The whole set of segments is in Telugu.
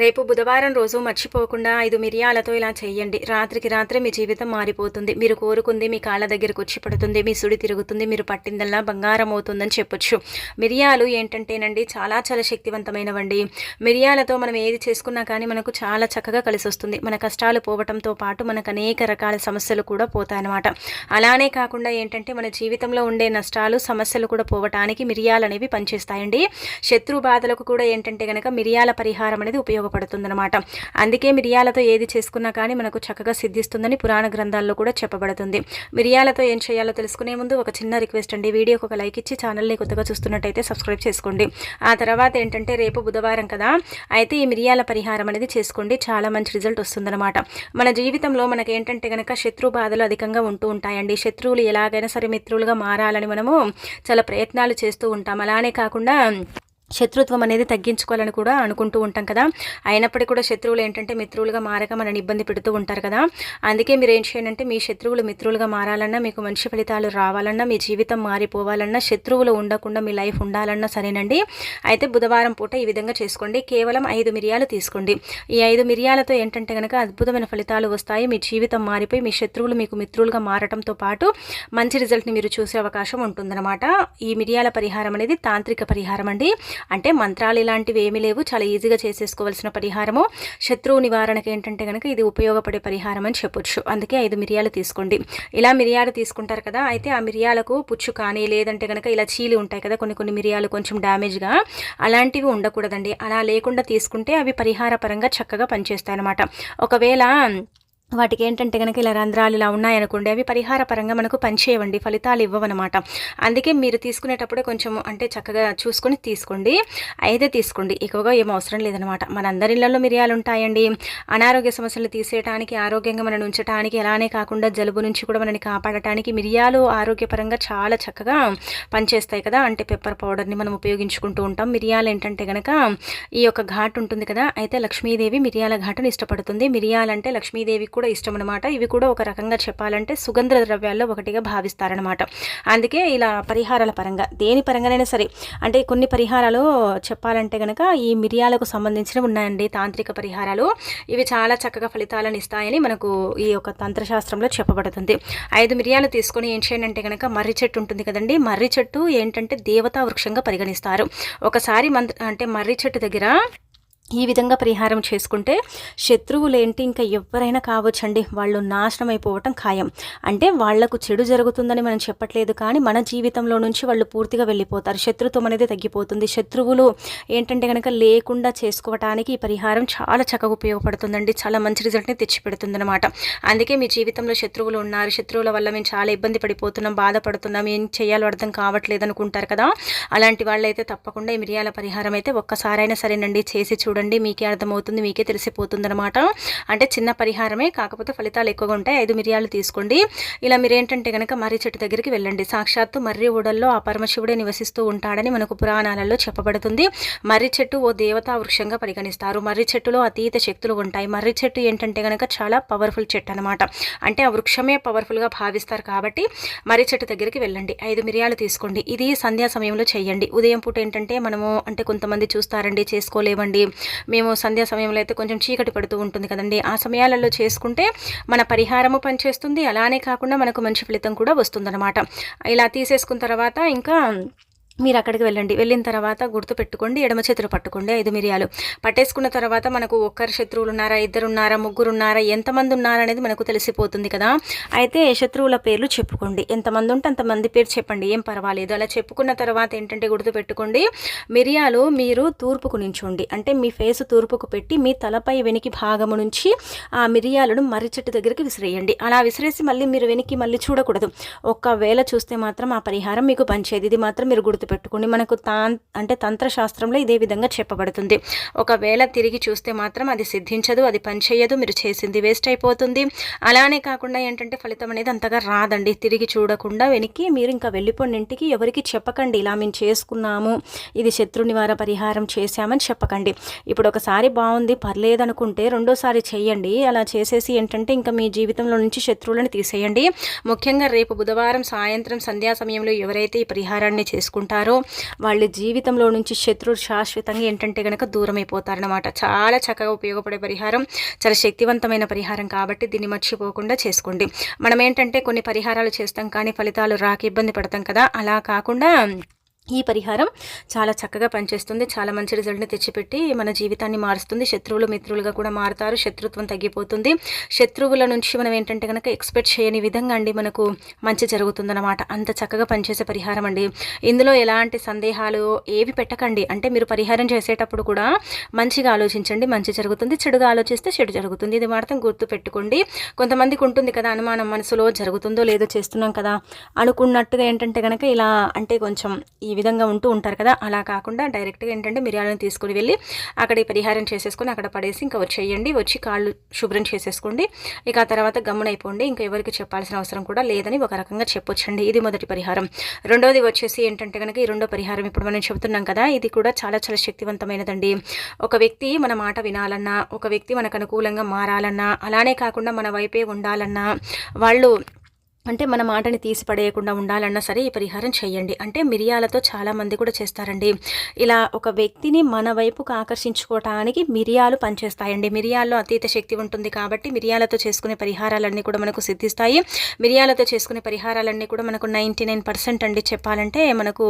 రేపు బుధవారం రోజు మర్చిపోకుండా ఐదు మిరియాలతో ఇలా చేయండి రాత్రికి రాత్రే మీ జీవితం మారిపోతుంది. మీరు కోరుకుంది మీ కాళ్ళ దగ్గరకు వచ్చి పడుతుంది మీ సుడి తిరుగుతుంది మీరు పట్టిందల్లా బంగారం అవుతుందని చెప్పొచ్చు. మిరియాలు ఏంటంటేనండి చాలా చాలా శక్తివంతమైనవండి. మిరియాలతో మనం ఏది చేసుకున్నా కానీ మనకు చాలా చక్కగా కలిసి వస్తుంది మన కష్టాలు పోవటంతో పాటు మనకు అనేక రకాల సమస్యలు కూడా పోతాయన్నమాట. అలానే కాకుండా ఏంటంటే మన జీవితంలో ఉండే నష్టాలు సమస్యలు కూడా పోవటానికి మిరియాలు అనేవి పనిచేస్తాయండి. శత్రు బాధలకు కూడా ఏంటంటే కనుక మిరియాల పరిహారం అనేది ఉపయోగం ఉపయోగపడుతుందన్నమాట. అందుకే మిరియాలతో ఏది చేసుకున్నా కానీ మనకు చక్కగా సిద్ధిస్తుందని పురాణ గ్రంథాల్లో కూడా చెప్పబడుతుంది. మిరియాలతో ఏం చేయాలో తెలుసుకునే ముందు ఒక చిన్న రిక్వెస్ట్ అండి. వీడియోకి ఒక లైక్ ఇచ్చి ఛానల్ని కొత్తగా చూస్తున్నట్టయితే సబ్స్క్రైబ్ చేసుకోండి. ఆ తర్వాత ఏంటంటే రేపు బుధవారం కదా అయితే ఈ మిరియాల పరిహారం అనేది చేసుకోండి. చాలా మంచి రిజల్ట్ వస్తుందన్నమాట. మన జీవితంలో మనకి ఏంటంటే కనుక శత్రు బాధలు అధికంగా ఉంటూ ఉంటాయండి. శత్రువులు ఎలాగైనా సరే మిత్రులుగా మారాలని మనము చాలా ప్రయత్నాలు చేస్తూ ఉంటాం. అలానే కాకుండా శత్రుత్వం అనేది తగ్గించుకోవాలని కూడా అనుకుంటూ ఉంటాం కదా. అయినప్పటికీ కూడా శత్రువులు ఏంటంటే మిత్రులుగా మారక మనని ఇబ్బంది పెడుతూ ఉంటారు కదా. అందుకే మీరు ఏం చేయాలంటే మీ శత్రువులు మిత్రులుగా మారాలన్నా మీకు మంచి ఫలితాలు రావాలన్నా మీ జీవితం మారిపోవాలన్నా శత్రువులు ఉండకుండా మీ లైఫ్ ఉండాలన్నా సరేనండి. అయితే బుధవారం పూట ఈ విధంగా చేసుకోండి. కేవలం ఐదు మిరియాలు తీసుకోండి. ఈ ఐదు మిరియాలతో ఏంటంటే కనుక అద్భుతమైన ఫలితాలు వస్తాయి. మీ జీవితం మారిపోయి మీ శత్రువులు మీకు మిత్రులుగా మారటంతో పాటు మంచి రిజల్ట్ని మీరు చూసే అవకాశం ఉంటుందన్నమాట. ఈ మిరియాల పరిహారం అనేది తాంత్రిక పరిహారం అండి. అంటే మంత్రాలు ఇలాంటివి ఏమీ లేవు. చాలా ఈజీగా చేసేసుకోవాల్సిన పరిహారము. శత్రువు నివారణకి ఏంటంటే కనుక ఇది ఉపయోగపడే పరిహారం అని చెప్పొచ్చు. అందుకే ఐదు మిరియాలు తీసుకోండి. ఇలా మిరియాలు తీసుకుంటారు కదా అయితే ఆ మిరియాలకు పుచ్చు కానీ లేదంటే కనుక ఇలా చీలి ఉంటాయి కదా కొన్ని కొన్ని మిరియాలు కొంచెం డ్యామేజ్గా అలాంటివి ఉండకూడదండి. అలా లేకుండా తీసుకుంటే అవి పరిహార పరంగా చక్కగా పనిచేస్తాయి అనమాట ఒకవేళ వాటికి ఏంటంటే కనుక ఇలా రంధ్రాలు ఇలా ఉన్నాయనుకోండి అవి పరిహార పరంగా మనకు పనిచేయవండి ఫలితాలు ఇవ్వవన్నమాట అందుకే మీరు తీసుకునేటప్పుడే కొంచెం అంటే చక్కగా చూసుకొని తీసుకోండి. అయితే తీసుకోండి ఎక్కువగా ఏం అవసరం లేదనమాట. మన ఇళ్ళలో మిరియాలు ఉంటాయండి అనారోగ్య సమస్యలు తీసేయడానికి ఆరోగ్యంగా మనం ఉంచడానికి అలానే కాకుండా జలుబు నుంచి కూడా మనని కాపాడటానికి మిరియాలు ఆరోగ్యపరంగా చాలా చక్కగా పనిచేస్తాయి కదా. అంటే పెప్పర్ పౌడర్ని మనం ఉపయోగించుకుంటూ ఉంటాం. మిరియాలు ఏంటంటే కనుక ఈ యొక్క ఘాట్ ఉంటుంది కదా. అయితే లక్ష్మీదేవి మిరియాల ఘాటును ఇష్టపడుతుంది మిరియాలంటే లక్ష్మీదేవి కూడా ఇష్టం అనమాట ఇవి కూడా ఒక రకంగా చెప్పాలంటే సుగంధ ద్రవ్యాల్లో ఒకటిగా భావిస్తారనమాట అందుకే ఇలా పరిహారాల పరంగా దేని పరంగానైనా సరే అంటే కొన్ని పరిహారాలు చెప్పాలంటే కనుక ఈ మిరియాలకు సంబంధించినవి ఉన్నాయండి తాంత్రిక పరిహారాలు. ఇవి చాలా చక్కగా ఫలితాలను ఇస్తాయని మనకు ఈ యొక్క తంత్రశాస్త్రంలో చెప్పబడుతుంది. ఐదు మిరియాలు తీసుకొని ఏం చేయండి అంటే కనుక మర్రి చెట్టు ఉంటుంది కదండి మర్రి చెట్టు ఏంటంటే దేవతా వృక్షంగా పరిగణిస్తారు. ఒకసారి మంత్ర అంటే మర్రి చెట్టు దగ్గర ఈ విధంగా పరిహారం చేసుకుంటే శత్రువులు ఏంటి ఇంకా ఎవరైనా కావచ్చండి. వాళ్ళు నాశనం అయిపోవటం ఖాయం. అంటే వాళ్ళకు చెడు జరుగుతుందని మనం చెప్పట్లేదు కానీ మన జీవితంలో నుంచి వాళ్ళు పూర్తిగా వెళ్ళిపోతారు. శత్రుత్వం అనేది తగ్గిపోతుంది. శత్రువులు ఏంటంటే కనుక లేకుండా చేసుకోవటానికి ఈ పరిహారం చాలా చక్కగా ఉపయోగపడుతుందండి. చాలా మంచి రిజల్ట్ని తెచ్చిపెడుతుంది అనమాట అందుకే మీ జీవితంలో శత్రువులు ఉన్నారు. శత్రువుల వల్ల మేము చాలా ఇబ్బంది పడిపోతున్నాం బాధపడుతున్నాం ఏం చేయాలో అర్థం కావట్లేదు అనుకుంటారు కదా. అలాంటి వాళ్ళైతే తప్పకుండా ఈ మిరియాల పరిహారం అయితే ఒక్కసారైనా సరేనండి. చేసి చూడండి. చూడండి మీకే అర్థమవుతుంది మీకే తెలిసిపోతుంది అనమాట అంటే చిన్న పరిహారమే కాకపోతే ఫలితాలు ఎక్కువగా ఉంటాయి. ఐదు మిరియాలు తీసుకోండి. ఇలా మీరు ఏంటంటే కనుక మర్రి చెట్టు దగ్గరికి వెళ్ళండి. సాక్షాత్తు మర్రి ఊడల్లో ఆ పరమశివుడే నివసిస్తూ ఉంటాడని మనకు పురాణాలలో చెప్పబడుతుంది. మర్రి చెట్టు ఓ దేవతా వృక్షంగా పరిగణిస్తారు. మర్రి చెట్టులో అతీత శక్తులు ఉంటాయి. మర్రి చెట్టు ఏంటంటే కనుక చాలా పవర్ఫుల్ చెట్టు అనమాట అంటే ఆ వృక్షమే పవర్ఫుల్గా భావిస్తారు కాబట్టి మర్రి చెట్టు దగ్గరికి వెళ్ళండి. ఐదు మిరియాలు తీసుకోండి. ఇది సంధ్యా సమయంలో చేయండి. ఉదయం పూట ఏంటంటే మనము అంటే కొంతమంది చూస్తారండి చేసుకోలేవండి మేము సంధ్యా సమయంలో అయితే కొంచెం చీకటి పడుతూ ఉంటుంది కదండి. ఆ సమయాలలో చేసుకుంటే మన పరిహారము పనిచేస్తుంది. అలానే కాకుండా మనకు మంచి ఫలితం కూడా వస్తుందన్నమాట. ఇలా తీసేసుకున్న తర్వాత ఇంకా మీరు అక్కడికి వెళ్ళండి. వెళ్ళిన తర్వాత గుర్తు పెట్టుకోండి ఎడమ చేతులు పట్టుకోండి ఐదు మిరియాలు. పట్టేసుకున్న తర్వాత మనకు ఒక్కరు శత్రువులు ఉన్నారా ఇద్దరు ఉన్నారా ముగ్గురు ఉన్నారా ఎంతమంది ఉన్నారా అనేది మనకు తెలిసిపోతుంది కదా. అయితే శత్రువుల పేర్లు చెప్పుకోండి. ఎంతమంది ఉంటే అంతమంది పేరు చెప్పండి. ఏం పర్వాలేదు. అలా చెప్పుకున్న తర్వాత ఏంటంటే గుర్తు పెట్టుకోండి. మిరియాలు మీరు తూర్పుకు నించోండి. అంటే మీ ఫేస్ తూర్పుకు పెట్టి మీ తలపై వెనికి భాగము నుంచి ఆ మిరియాలను మర్రి చెట్టు దగ్గరికి విసిరేయండి. అలా విసిరేసి మళ్ళీ మీరు వెనికి మళ్ళీ చూడకూడదు. ఒకవేళ చూస్తే మాత్రం ఆ పరిహారం మీకు పంచేది ఇది మాత్రం మీరు గుర్తు గుర్తుపెట్టుకోండి. మనకు తాన్ అంటే తంత్రశాస్త్రంలో ఇదే విధంగా చెప్పబడుతుంది. ఒకవేళ తిరిగి చూస్తే మాత్రం అది సిద్ధించదు అది పనిచేయదు మీరు చేసింది వేస్ట్ అయిపోతుంది. అలానే కాకుండా ఏంటంటే ఫలితం అనేది అంతగా రాదండి. తిరిగి చూడకుండా వెనక్కి మీరు ఇంకా వెళ్ళిపోయిన ఇంటికి ఎవరికి చెప్పకండి. ఇలా మేము చేసుకున్నాము ఇది శత్రు నివార పరిహారం చేశామని చెప్పకండి. ఇప్పుడు ఒకసారి బాగుంది పర్లేదు అనుకుంటే రెండోసారి చేయండి అలా చేసేసి ఏంటంటే ఇంకా మీ జీవితంలో నుంచి శత్రువులను తీసేయండి. ముఖ్యంగా రేపు బుధవారం సాయంత్రం సంధ్యా సమయంలో ఎవరైతే ఈ పరిహారాన్ని చేసుకుంటారో ఉంటారో వాళ్ళ జీవితంలో నుంచి శత్రువులు శాశ్వతంగా ఏంటంటే కనుక దూరం అయిపోతారనమాట చాలా చక్కగా ఉపయోగపడే పరిహారం చాలా శక్తివంతమైన పరిహారం కాబట్టి దీన్ని మర్చిపోకుండా చేసుకోండి. మనం ఏంటంటే కొన్ని పరిహారాలు చేస్తాం కానీ ఫలితాలు రాక ఇబ్బంది పడతాం కదా. అలా కాకుండా ఈ పరిహారం చాలా చక్కగా పనిచేస్తుంది. చాలా మంచి రిజల్ట్ని తెచ్చిపెట్టి మన జీవితాన్ని మారుస్తుంది. శత్రువులు మిత్రులుగా కూడా మారుతారు. శత్రుత్వం తగ్గిపోతుంది. శత్రువుల నుంచి మనం ఏంటంటే కనుక ఎక్స్పెక్ట్ చేయని విధంగా అండి మనకు మంచి జరుగుతుందన్నమాట. అంత చక్కగా పనిచేసే పరిహారం అండి. ఇందులో ఎలాంటి సందేహాలు ఏవి పెట్టకండి. అంటే మీరు పరిహారం చేసేటప్పుడు కూడా మంచిగా ఆలోచించండి. మంచి జరుగుతుంది. చెడుగా ఆలోచిస్తే చెడు జరుగుతుంది. ఇది మాత్రం గుర్తు పెట్టుకోండి. కొంతమందికి ఉంటుంది కదా అనుమానం మనసులో జరుగుతుందో లేదో చేస్తున్నాం కదా అనుకున్నట్టుగా ఏంటంటే కనుక ఇలా అంటే కొంచెం ఈ విధంగా ఉంటూ ఉంటారు కదా. అలా కాకుండా డైరెక్ట్గా ఏంటంటే మిరియాలను తీసుకుని వెళ్ళి అక్కడ ఈ పరిహారం చేసేసుకొని అక్కడ పడేసి ఇంకా వచ్చేయండి. వచ్చి కాళ్ళు శుభ్రం చేసేసుకోండి. ఇక ఆ తర్వాత గమ్మునైపోండి. ఇంకా ఎవరికి చెప్పాల్సిన అవసరం కూడా లేదని ఒక రకంగా చెప్పొచ్చండి. ఇది మొదటి పరిహారం. రెండోది వచ్చేసి ఏంటంటే కనుక ఈ రెండో పరిహారం ఇప్పుడు మనం చెబుతున్నాం కదా ఇది కూడా చాలా చాలా శక్తివంతమైనదండి. ఒక వ్యక్తి మన మాట వినాలన్నా ఒక వ్యక్తి మనకు అనుకూలంగా మారాలన్నా అలానే కాకుండా మన వైపే ఉండాలన్నా వాళ్ళు అంటే మన మాటని తీసి పడేయకుండా ఉండాలన్నా సరే ఈ పరిహారం చేయండి. అంటే మిరియాలతో చాలామంది కూడా చేస్తారండి. ఇలా ఒక వ్యక్తిని మన వైపుకు ఆకర్షించుకోవటానికి మిరియాలు పనిచేస్తాయండి. మిరియాల్లో అతీత శక్తి ఉంటుంది కాబట్టి మిరియాలతో చేసుకునే పరిహారాలన్నీ కూడా మనకు సిద్ధిస్తాయి. మిరియాలతో చేసుకునే పరిహారాలన్నీ కూడా మనకు నైంటీ నైన్ పర్సెంట్ అండి చెప్పాలంటే మనకు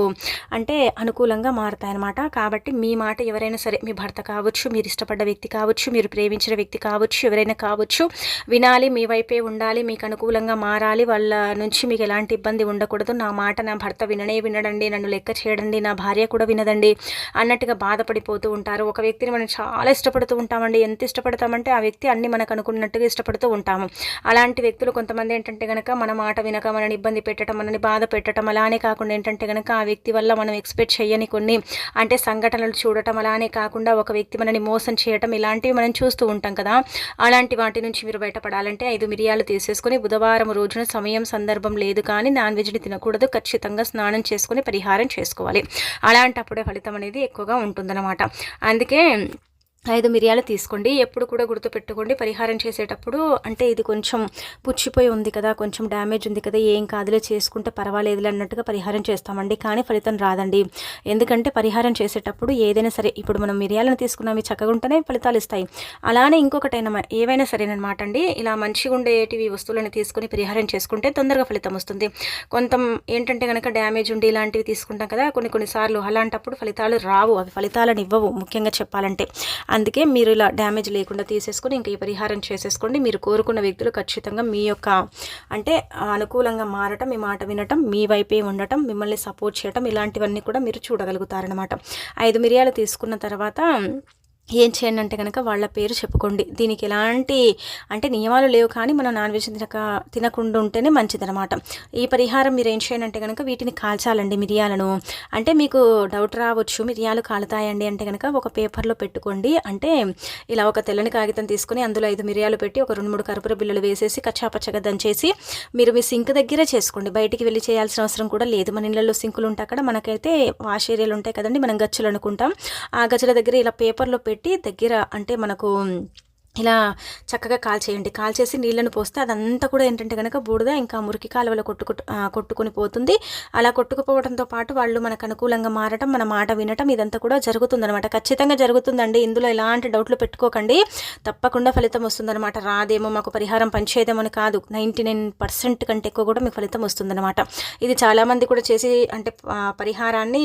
అంటే అనుకూలంగా మారుతాయన్నమాట. కాబట్టి మీ మాట ఎవరైనా సరే మీ భర్త కావచ్చు మీరు ఇష్టపడ్డ వ్యక్తి కావచ్చు మీరు ప్రేమించిన వ్యక్తి కావచ్చు ఎవరైనా కావచ్చు వినాలి మీ వైపే ఉండాలి మీకు అనుకూలంగా మారాలి వాళ్ళ వాళ్ళ నుంచి మీకు ఎలాంటి ఇబ్బంది ఉండకూడదు. నా మాట నా భర్త విననే వినడండి. నన్ను లెక్క చేయడండి. నా భార్య కూడా వినదండి. అన్నట్టుగా బాధపడిపోతూ ఉంటారు. ఒక వ్యక్తిని మనం చాలా ఇష్టపడుతూ ఉంటామండి. ఎంత ఇష్టపడతామంటే ఆ వ్యక్తి అన్ని మనకు అనుకున్నట్టుగా ఇష్టపడుతూ ఉంటాము. అలాంటి వ్యక్తులు కొంతమంది ఏంటంటే కనుక మన మాట వినక మనని ఇబ్బంది పెట్టడం మనని బాధ పెట్టడం అలానే కాకుండా ఏంటంటే కనుక ఆ వ్యక్తి వల్ల మనం ఎక్స్పెక్ట్ చేయని కొన్ని అంటే సంఘటనలు చూడటం అలానే కాకుండా ఒక వ్యక్తి మనని మోసం చేయటం ఇలాంటివి మనం చూస్తూ ఉంటాం కదా. అలాంటి వాటి నుంచి మీరు బయటపడాలంటే ఐదు మిరియాలు తీసేసుకొని బుధవారం రోజున సమయం సమయం సందర్భం లేదు కానీ నాన్ వెజ్ని తినకూడదు. ఖచ్చితంగా స్నానం చేసుకుని పరిహారం చేసుకోవాలి. అలాంటప్పుడే ఫలితం అనేది ఎక్కువగా ఉంటుందన్నమాట. అందుకే ఐదు మిరియాలు తీసుకోండి. ఎప్పుడు కూడా గుర్తుపెట్టుకోండి. పరిహారం చేసేటప్పుడు అంటే ఇది కొంచెం పుచ్చిపోయి ఉంది కదా కొంచెం డ్యామేజ్ ఉంది కదా ఏం కాదులే చేసుకుంటే పర్వాలేదు అన్నట్టుగా పరిహారం చేస్తామండి. కానీ ఫలితం రాదండి. ఎందుకంటే పరిహారం చేసేటప్పుడు ఏదైనా సరే ఇప్పుడు మనం మిరియాలను తీసుకున్నాము చక్కగా ఉంటేనే ఫలితాలు ఇస్తాయి. అలానే ఇంకొకటైనా ఏవైనా సరేనమాట అండి. ఇలా మంచిగా ఉండేటివి వస్తువులను తీసుకుని పరిహారం చేసుకుంటే తొందరగా ఫలితం వస్తుంది. కొంత ఏంటంటే కనుక డ్యామేజ్ ఉండి ఇలాంటివి తీసుకుంటాం కదా కొన్ని కొన్నిసార్లు అలాంటప్పుడు ఫలితాలు రావు. అవి ఫలితాలను ఇవ్వవు ముఖ్యంగా చెప్పాలంటే. అందుకే మీరు ఇలా డ్యామేజ్ లేకుండా తీసేసుకొని ఇంకా ఈ పరిహారం చేసేసుకోండి. మీరు కోరుకున్న వ్యక్తులు ఖచ్చితంగా మీ యొక్క అంటే అనుకూలంగా మారటం మీ మాట వినటం మీ వైపే ఉండటం మిమ్మల్ని సపోర్ట్ చేయటం ఇలాంటివన్నీ కూడా మీరు చూడగలుగుతారనమాట ఐదు మిరియాలు తీసుకున్న తర్వాత ఏం చేయండి అంటే కనుక వాళ్ళ పేరు చెప్పుకోండి. దీనికి ఎలాంటి అంటే నియమాలు లేవు కానీ మనం నాన్ వెజ్ తినక తినకుండా ఉంటేనే మంచిదనమాట ఈ పరిహారం మీరు ఏం చేయండి అంటే కనుక వీటిని కాల్చాలండి మిరియాలను. అంటే మీకు డౌట్ రావచ్చు మిరియాలు కాలుతాయండి అంటే కనుక ఒక పేపర్లో పెట్టుకోండి. అంటే ఇలా ఒక తెల్లని కాగితం తీసుకుని అందులో ఐదు మిరియాలు పెట్టి ఒక రెండు మూడు కర్పూర బిల్లలు వేసేసి కచ్చాపచ్చగా దంచేసి మీరు మీ సింక్ దగ్గరే చేసుకోండి. బయటికి వెళ్ళి చేయాల్సిన అవసరం కూడా లేదు. మన ఇళ్ళల్లో సింకులు ఉంటాయి అక్కడ మనకైతే వాష్ ఏరియాలు ఉంటాయి కదండి మనం గచ్చులు అనుకుంటాం. ఆ గచ్చుల దగ్గర ఇలా పేపర్లో పెట్టి పెట్టి దగ్గర అంటే మనకు ఇలా చక్కగా కాల్చేయండి కాల్చేసి నీళ్ళను పోస్తే అదంతా కూడా ఏంటంటే కనుక బూడిద ఇంకా మురికి కాలువలో కొట్టుకు కొట్టుకుని పోతుంది. అలా కొట్టుకుపోవడంతో పాటు వాళ్ళు మనకు అనుకూలంగా మారటం మన మాట వినటం ఇదంతా కూడా జరుగుతుందనమాట ఖచ్చితంగా జరుగుతుందండి. ఇందులో ఎలాంటి డౌట్లు పెట్టుకోకండి. తప్పకుండా ఫలితం వస్తుందన్నమాట. రాదేమో మాకు పరిహారం పనిచేయదేమో అని కాదు. నైంటీ నైన్ పర్సెంట్ కంటే ఎక్కువ కూడా మీకు ఫలితం వస్తుందన్నమాట. ఇది చాలామంది కూడా చేసి అంటే పరిహారాన్ని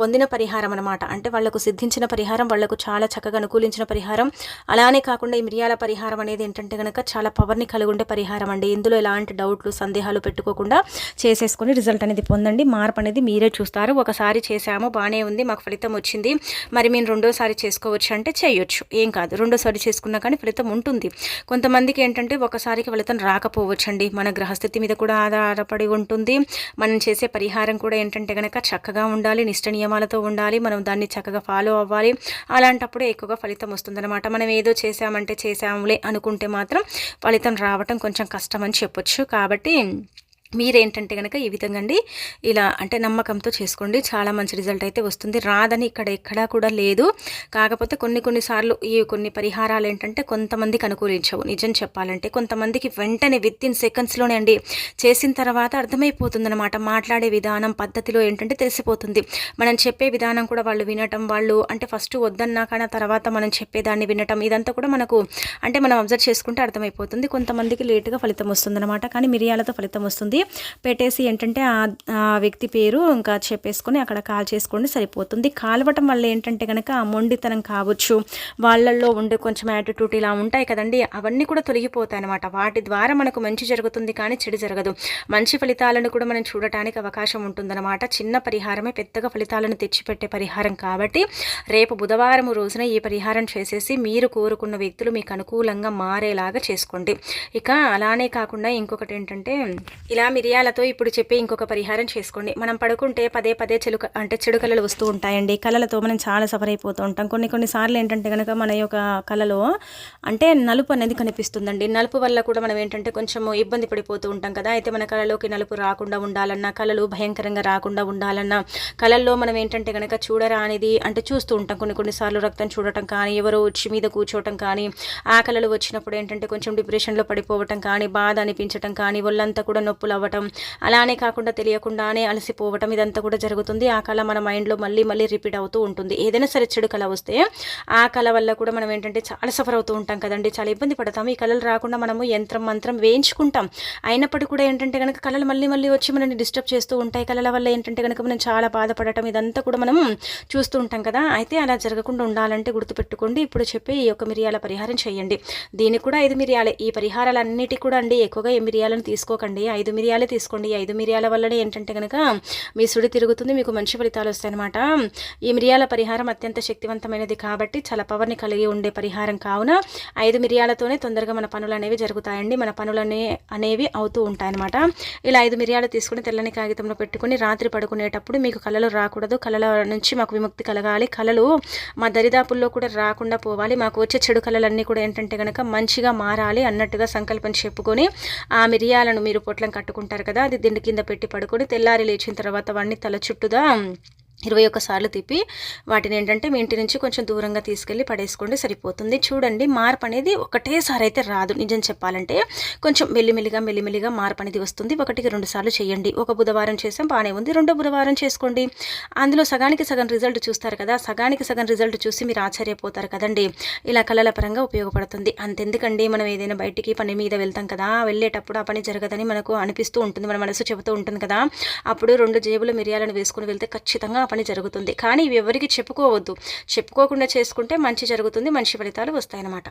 పొందిన పరిహారం అనమాట అంటే వాళ్ళకు సిద్ధించిన పరిహారం వాళ్ళకు చాలా చక్కగా అనుకూలించిన పరిహారం. అలానే కాకుండా ఈ మిరియాల పరిహారం అనేది ఏంటంటే కనుక చాలా పవర్ని కలిగి ఉండే పరిహారం అండి. ఇందులో ఎలాంటి డౌట్లు సందేహాలు పెట్టుకోకుండా చేసేసుకొని రిజల్ట్ అనేది పొందండి. మార్పు అనేది మీరే చూస్తారు. ఒకసారి చేసాము బాగానే ఉంది మాకు ఫలితం వచ్చింది. మరి మేము రెండోసారి చేసుకోవచ్చు అంటే చేయొచ్చు. ఏం కాదు. రెండోసారి చేసుకున్నా కానీ ఫలితం ఉంటుంది. కొంతమందికి ఏంటంటే ఒకసారికి ఫలితం రాకపోవచ్చు అండి మన గ్రహస్థితి మీద కూడా ఆధారపడి ఉంటుంది. మనం చేసే పరిహారం కూడా ఏంటంటే కనుక చక్కగా ఉండాలి నిష్ట నియమాలతో ఉండాలి. మనం దాన్ని చక్కగా ఫాలో అవ్వాలి. అలాంటప్పుడే ఎక్కువగా ఫలితం వస్తుందన్నమాట. మనం ఏదో చేసామంటే చేసాములే అనుకుంటే మాత్రం ఫలితం రావటం కొంచెం కష్టం అని చెప్పొచ్చు. కాబట్టి మీరేంటంటే కనుక ఈ విధంగా అండి ఇలా అంటే నమ్మకంతో చేసుకోండి. చాలా మంచి రిజల్ట్ అయితే వస్తుంది. రాదని ఇక్కడ ఎక్కడా కూడా లేదు. కాకపోతే కొన్ని కొన్నిసార్లు ఈ కొన్ని పరిహారాలు ఏంటంటే కొంతమందికి అనుకూలించవు. నిజం చెప్పాలంటే కొంతమందికి వెంటనే విత్ ఇన్ సెకండ్స్లోనే అండి చేసిన తర్వాత అర్థమైపోతుందనమాట మాట్లాడే విధానం పద్ధతిలో ఏంటంటే తెలిసిపోతుంది. మనం చెప్పే విధానం కూడా వాళ్ళు వినటం వాళ్ళు అంటే ఫస్ట్ వద్దన్నా కానీ తర్వాత మనం చెప్పేదాన్ని వినటం ఇదంతా కూడా మనకు అంటే మనం అబ్జర్వ్ చేసుకుంటే అర్థమైపోతుంది. కొంతమందికి లేటుగా ఫలితం వస్తుంది అనమాట కానీ మిరియాలతో ఫలితం వస్తుంది. పెట్టేసి ఏంటంటే ఆ వ్యక్తి పేరు ఇంకా చెప్పేసుకొని అక్కడ కాల్ చేసుకోండి సరిపోతుంది. కాలవటం వల్ల ఏంటంటే కనుక ఆ మొండితనం కావచ్చు వాళ్ళల్లో ఉండే కొంచెం యాటిట్యూడ్ ఇలా ఉంటాయి కదండి అవన్నీ కూడా తొలగిపోతాయి అనమాట వాటి ద్వారా మనకు మంచి జరుగుతుంది కానీ చెడు జరగదు. మంచి ఫలితాలను కూడా మనం చూడటానికి అవకాశం ఉంటుందన్నమాట. చిన్న పరిహారమే పెద్దగా ఫలితాలను తెచ్చిపెట్టే పరిహారం కాబట్టి రేపు బుధవారం రోజున ఈ పరిహారం చేసేసి మీరు కోరుకున్న వ్యక్తులు మీకు అనుకూలంగా మారేలాగా చేసుకోండి. ఇక అలానే కాకుండా ఇంకొకటి ఏంటంటే ఇలా మిరియాలతో ఇప్పుడు చెప్పి ఇంకొక పరిహారం చేసుకోండి. మనం పడుకుంటే పదే పదే చెలుక అంటే చెడు కళలు వస్తూ ఉంటాయండి. కళలతో మనం చాలా సఫర్ అయిపోతూ ఉంటాం. కొన్ని కొన్నిసార్లు ఏంటంటే కనుక మన యొక్క కళలో అంటే నలుపు అనేది కనిపిస్తుందండి. నలుపు వల్ల కూడా మనం ఏంటంటే కొంచెం ఇబ్బంది పడిపోతూ ఉంటాం కదా. అయితే మన కళలోకి నలుపు రాకుండా ఉండాలన్నా కళలు భయంకరంగా రాకుండా ఉండాలన్నా కళల్లో మనం ఏంటంటే కనుక చూడరా అనేది అంటే చూస్తూ ఉంటాం. కొన్ని కొన్నిసార్లు రక్తం చూడటం కానీ ఎవరో వచ్చి మీద కూర్చోవటం కానీ ఆ కళలు వచ్చినప్పుడు ఏంటంటే కొంచెం డిప్రెషన్లో పడిపోవటం కానీ బాధ అనిపించటం కానీ ఒళ్ళంతా కూడా నొప్పులు అవ్వటం. అలానే కాకుండా తెలియకుండానే అలసిపోవటం ఇదంతా కూడా జరుగుతుంది. ఆ కళ మన మైండ్లో మళ్ళీ మళ్ళీ రిపీట్ అవుతూ ఉంటుంది. ఏదైనా సరే చెడు కళ వస్తే ఆ కళ వల్ల కూడా మనం ఏంటంటే చాలా సఫర్ అవుతూ ఉంటాం కదండి. చాలా ఇబ్బంది పడతాం. ఈ కళలు రాకుండా మనము యంత్రం మంత్రం వేయించుకుంటాం. అయినప్పటికీ కూడా ఏంటంటే కనుక కళలు మళ్ళీ మళ్ళీ వచ్చి మనల్ని డిస్టర్బ్ చేస్తూ ఉంటాయి. కళల వల్ల ఏంటంటే కనుక మనం చాలా బాధపడటం ఇదంతా కూడా మనం చూస్తూ ఉంటాం కదా. అయితే అలా జరగకుండా ఉండాలంటే గుర్తుపెట్టుకోండి. ఇప్పుడు చెప్పి ఈ యొక్క మిరియాల పరిహారం చేయండి. దీనికి కూడా ఐదు మిరియాలే. ఈ పరిహారాలన్నిటి కూడా అండి. ఎక్కువగా ఈ మిరియాలను తీసుకోకండి. ఐదు మిరియాలు మిరియాలే తీసుకోండి. ఈ ఐదు మిరియాల వల్లనే ఏంటంటే కనుక మీ సుడి తిరుగుతుంది మీకు మంచి ఫలితాలు వస్తాయన్నమాట. ఈ మిరియాల పరిహారం అత్యంత శక్తివంతమైనది కాబట్టి చాలా పవర్ని కలిగి ఉండే పరిహారం కావున ఐదు మిరియాలతోనే తొందరగా మన పనులు అనేవి జరుగుతాయండి. మన పనులు అనేవి అవుతూ ఉంటాయన్నమాట. ఇలా ఐదు మిరియాలు తీసుకుని తెల్లని కాగితంలో పెట్టుకుని రాత్రి పడుకునేటప్పుడు మీకు కళలు రాకూడదు. కళల నుంచి మాకు విముక్తి కలగాలి. కళలు మా దరిదాపుల్లో కూడా రాకుండా పోవాలి. మాకు వచ్చే చెడు కళలన్నీ కూడా ఏంటంటే కనుక మంచిగా మారాలి అన్నట్టుగా సంకల్పం చెప్పుకొని ఆ మిరియాలను మీరు పొట్లం కట్టుకుంటారు కదా అది దిండి కింద పెట్టి పడుకొని తెల్లారి లేచిన తర్వాత వాడిని తల చుట్టుదా ఇరవై ఒక్కసార్లు తిప్పి వాటిని ఏంటంటే మీ ఇంటి నుంచి కొంచెం దూరంగా తీసుకెళ్ళి పడేసుకోండి సరిపోతుంది. చూడండి మార్పు అనేది ఒకటేసారి అయితే రాదు. నిజం చెప్పాలంటే కొంచెం మెల్లిమెల్లిగా మెల్లిమెల్లిగా మార్పు అనేది వస్తుంది. ఒకటికి రెండు సార్లు చేయండి. ఒక బుధవారం చేసాం బాగానే ఉంది. రెండో బుధవారం చేసుకోండి. అందులో సగానికి సగం రిజల్ట్ చూస్తారు కదా సగానికి సగం రిజల్ట్ చూసి మీరు ఆశ్చర్యపోతారు కదండి. ఇలా కళల పరంగా ఉపయోగపడుతుంది. అంతెందుకండి మనం ఏదైనా బయటికి పని మీద వెళ్తాం కదా వెళ్ళేటప్పుడు ఆ పని జరగదని మనకు అనిపిస్తూ ఉంటుంది మన మనసు చెబుతూ ఉంటుంది కదా. అప్పుడు రెండు జేబులు మిరియాలను వేసుకుని వెళ్తే ఖచ్చితంగా పని జరుగుతుంది. కానీ ఇవి ఎవరికి చెప్పుకోవద్దు. చెప్పుకోకుండా చేసుకుంటే మంచి జరుగుతుంది మంచి ఫలితాలు వస్తాయన్నమాట.